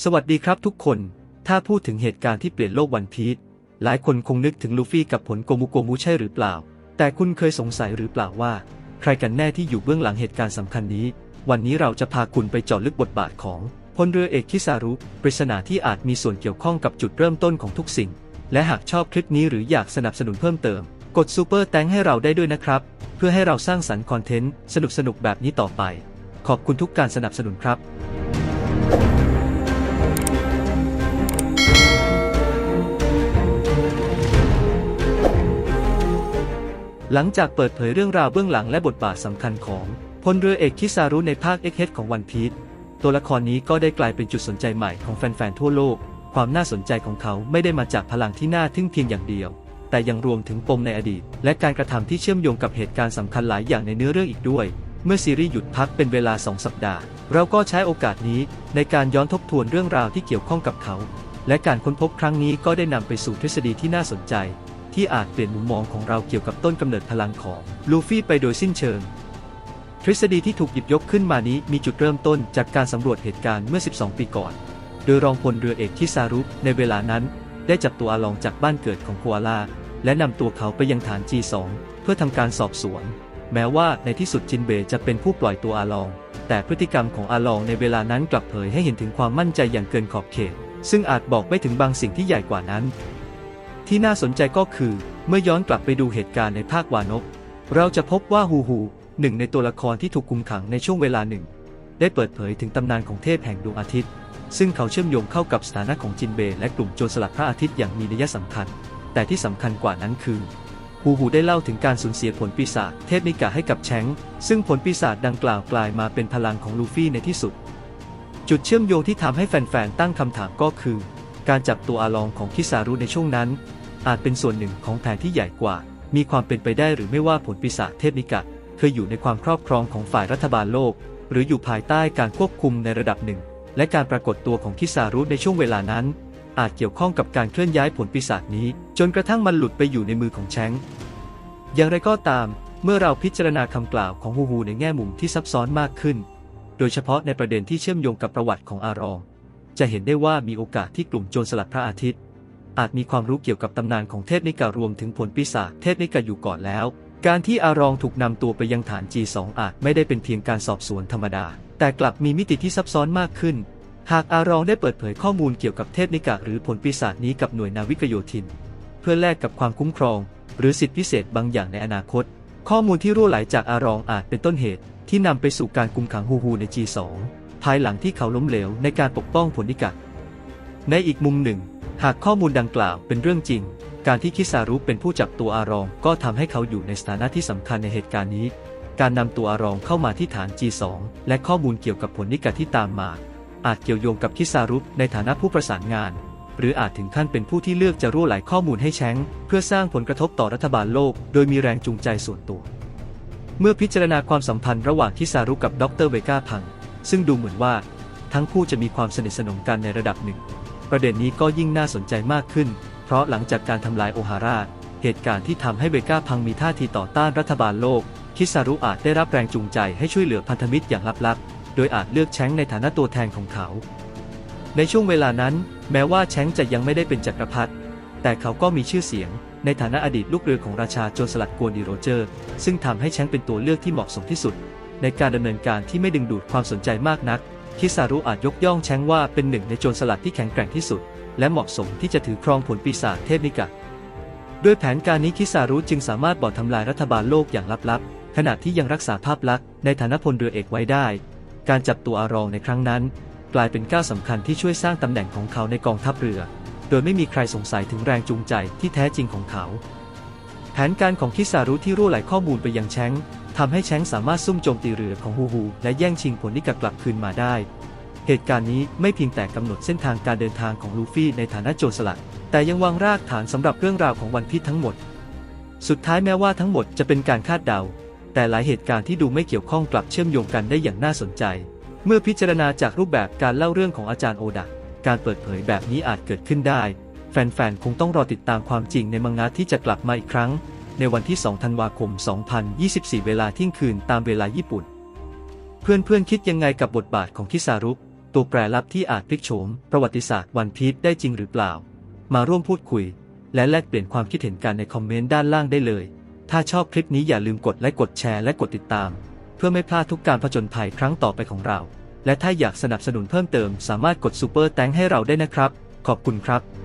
สวัสดีครับทุกคน ถ้าพูดถึงเหตุการณ์ที่เปลี่ยนโลกวันพีชหลายคนคงนึกถึงลูฟี่กับผลโกมุโกมุใช่หรือเปล่า แต่คุณเคยสงสัยหรือเปล่าว่า ใครกันแน่ที่อยู่เบื้องหลังเหตุการณ์สำคัญนี้ วันนี้เราจะพาคุณไปเจาะลึกบทบาทของพลเรือเอกคิซารุ ปริศนาที่อาจมีส่วนเกี่ยวข้องกับจุดเริ่มต้นของทุกสิ่ง และหากชอบคลิปนี้หรืออยากสนับสนุนเพิ่มเติม กดซูเปอร์แตงให้เราได้ด้วยนะครับ เพื่อให้เราสร้างสรรค์คอนเทนต์สนุกๆแบบนี้ต่อไป ขอบคุณทุกการสนับสนุนครับ หลังจากเปิดเผยเรื่องราวเบื้องหลังและบทบาทสำคัญของพลเรือเอกคิซารุในภาคเอ็กเฮดของวันพีชตัวละครนี้ก็ได้กลายเป็นจุดสนใจใหม่ของแฟนๆทั่วโลก ความน่าสนใจของเขาไม่ได้มาจากพลังที่น่าทึ่งเพียงอย่างเดียว แต่ยังรวมถึงปมในอดีต และการกระทำที่เชื่อมโยงกับเหตุการณ์สำคัญหลายอย่างในเนื้อเรื่องอีกด้วย เมื่อซีรีส์หยุดพักเป็นเวลา 2 สัปดาห์ เราก็ใช้โอกาสนี้ในการย้อนทบทวนเรื่องราวที่เกี่ยวข้องกับเขา และการค้นพบครั้งนี้ก็ได้นำไปสู่ทฤษฎีที่น่าสนใจ ที่อาจเปลี่ยนมุมมองของเราเกี่ยวกับต้นกำเนิดพลังของลูฟี่ไปโดยสิ้นเชิง ทฤษฎีที่ถูกหยิบยกขึ้นมานี้มีจุดเริ่มต้นจากการสำรวจเหตุการณ์เมื่อ 12 ปีก่อน โดยรองพลเรือเอกทิซารุในเวลานั้น ได้จับตัวอาลองจากบ้านเกิดของโคอาลา และนำตัวเขาไปยังฐาน G2 เพื่อทำการสอบสวน แม้ว่าในที่สุดจินเบย์จะเป็นผู้ปล่อยตัวอาลอง แต่พฤติกรรมของอาลองในเวลานั้นกลับเผยให้เห็นถึงความมั่นใจอย่างเกินขอบเขต ซึ่งอาจบอกไม่ถึงบางสิ่งที่ใหญ่กว่านั้น ที่น่าสนใจก็คือ เมื่อย้อนกลับไปดูเหตุการณ์ในภาควานก เราจะพบว่าฮูฮูหนึ่งในตัวละครที่ถูกคุมขังในช่วงเวลาหนึ่ง ได้เปิดเผยถึงตำนานของเทพแห่งดวงอาทิตย์ ซึ่งเขาเชื่อมโยงเข้ากับสถานะของจินเบยและกลุ่มโจรสลัดพระอาทิตย์อย่างมีนัยสำคัญ แต่ที่สำคัญกว่านั้นคือฮูฮูได้เล่าถึงการสูญเสียผลปีศาจเทพนิกาให้กับแชงซึ่งผลปีศาจดังกล่าวกลายมาเป็นพลังของลูฟี่ในที่สุด จุดเชื่อมโยงที่ทำให้แฟนๆตั้งคำถามก็คือ การจับตัวอาลองของคิซารุในช่วงนั้น อาจเป็นส่วนหนึ่งของแผนที่ใหญ่กว่า มีความเป็นไปได้หรือไม่ว่าผลปีศาจเทพนิกะเคยอยู่ในความครอบครองของฝ่ายรัฐบาลโลก หรืออยู่ภายใต้การควบคุมในระดับหนึ่ง และการปรากฏตัวของคิซารุในช่วงเวลานั้น อาจเกี่ยวข้องกับการเคลื่อนย้ายผลปีศาจนี้ จนกระทั่งมันหลุดไปอยู่ในมือของแชงอย่างไรก็ตาม เมื่อเราพิจารณาคำกล่าวของฮูฮูในแง่มุมที่ซับซ้อนมากขึ้น โดยเฉพาะในประเด็นที่เชื่อมโยงกับประวัติของอารอง จะเห็นได้ว่ามีโอกาสที่กลุ่มโจรสลัดพระอาทิตย์ อาจมีความรู้เกี่ยวกับตำนานของเทพนิการวมถึงผลปีศาจเทพนิกาอยู่ก่อนแล้ว การที่อารองถูกนำตัวไปยังฐาน G2 อาจไม่ได้เป็นเพียงการสอบสวนธรรมดา แต่กลับมีมิติที่ซับซ้อนมากขึ้น หากอารองได้เปิดเผยข้อมูลเกี่ยวกับเทพนิกาหรือผลปีศาจนี้กับหน่วยนาวิกโยธิน เพื่อแลกกับความคุ้มครอง หรือสิทธิพิเศษบางอย่างในอนาคต ข้อมูลที่รั่วไหลจากอารองอาจเป็นต้นเหตุที่นำไปสู่การคุมขังฮูฮูใน G2 ภายหลังที่เขาล้มเหลวในการปกป้องผลนิกาในอีกมุมหนึ่ง หากข้อมูลดังกล่าวเป็นเรื่องจริง การที่คิซารุเป็นผู้จับตัวอารองก็ทำให้เขาอยู่ในสถานะที่สำคัญในเหตุการณ์นี้ การนำตัวอารองเข้ามาที่ฐาน G2 และข้อมูลเกี่ยวกับผลนิกาที่ตามมา อาจเกี่ยวโยงกับคิซารุในฐานะผู้ประสานงาน หรืออาจถึงขั้นเป็นผู้ที่เลือกจะรั่วไหลข้อมูลให้แชงเพื่อสร้างผลกระทบต่อรัฐบาลโลก โดยมีแรงจูงใจส่วนตัว เมื่อพิจารณาความสัมพันธ์ระหว่างคิซารุกับดรเวกาพัง ซึ่งดูเหมือนว่าทั้งคู่จะมีความสนิทสนมกันในระดับหนึ่ง ประเด็นนี้ก็ยิ่งน่าสนใจมากขึ้น เพราะหลังจากการทำลายโอฮาร่าเหตุการณ์ที่ทำให้เวก้าพังมีท่าทีต่อต้านรัฐบาลโลก คิซารุอาจได้รับแรงจูงใจให้ช่วยเหลือพันธมิตรอย่างลับๆ โดยอาจเลือกแชงในฐานะตัวแทนของเขา ในช่วงเวลานั้น แม้ว่าแชงจะยังไม่ได้เป็นจักรพรรดิแต่เขาก็มีชื่อเสียง ในฐานะอดีตลูกเรือของราชาโจรสลัดกวนดีโรเจอร์ ซึ่งทำให้แชงเป็นตัวเลือกที่เหมาะสมที่สุด ในการดำเนินการที่ไม่ดึงดูดความสนใจมากนัก คิซารุอาจยกย่องแชงว่าเป็นหนึ่งในโจรสลัดที่แข็งแกร่งที่สุด และเหมาะสมที่จะถือครองผลปีศาจเทพนิกะ ด้วยแผนการนี้คิซารุจึงสามารถบอดทำลายรัฐบาลโลกอย่างลับๆ ขณะที่ยังรักษาภาพลักษณ์ในฐานะพลเรือเอกไว้ได้ การจับตัวอารองในครั้งนั้น กลายเป็นก้าวสำคัญที่ช่วยสร้างตำแหน่งของเขาในกองทัพเรือ โดยไม่มีใครสงสัยถึงแรงจูงใจที่แท้จริงของเขา แผนการของคิซารุที่รั่วไหลข้อมูลไปยังแชงทำให้แชงสามารถซุ่มโจมตีเรือของฮูฮู และแย่งชิงผลนิกากลับคืนมาได้ เหตุการณ์นี้ไม่เพียงแต่กำหนดเส้นทางการเดินทางของลูฟี่ในฐานะโจรสลัด แต่ยังวางรากฐานสำหรับเรื่องราวของวันพีชทั้งหมด สุดท้ายแม้ว่าทั้งหมดจะเป็นการคาดเดา แต่หลายเหตุการณ์ที่ดูไม่เกี่ยวข้องกลับเชื่อมโยงกันได้อย่างน่าสนใจ เมื่อพิจารณาจากรูปแบบการเล่าเรื่องของอาจารย์โอดะการเปิดเผยแบบนี้อาจเกิดขึ้นได้ แฟนๆ คงต้องรอติดตามความจริงในมังงะที่จะกลับมาอีกครั้ง ในวันที่ 2 ธันวาคม 2024 เวลาเที่ยงคืนตามเวลาญี่ปุ่น เพื่อนๆ คิดยังไงกับบทบาทของคิซารุตัวแปรลับที่อาจพลิกโฉม ประวัติศาสตร์วันพีชได้จริงหรือเปล่า มาร่วมพูดคุย และแลกเปลี่ยนความคิดเห็นกันในคอมเมนต์ด้านล่างได้เลย ถ้าชอบคลิปนี้อย่าลืมกดไลค์กดแชร์และกดติดตาม เพื่อไม่พลาดทุกการผจญภัยครั้งต่อไปของเรา และถ้าอยากสนับสนุนเพิ่มเติม สามารถกดซูเปอร์แตงให้เราได้นะครับ ขอบคุณครับ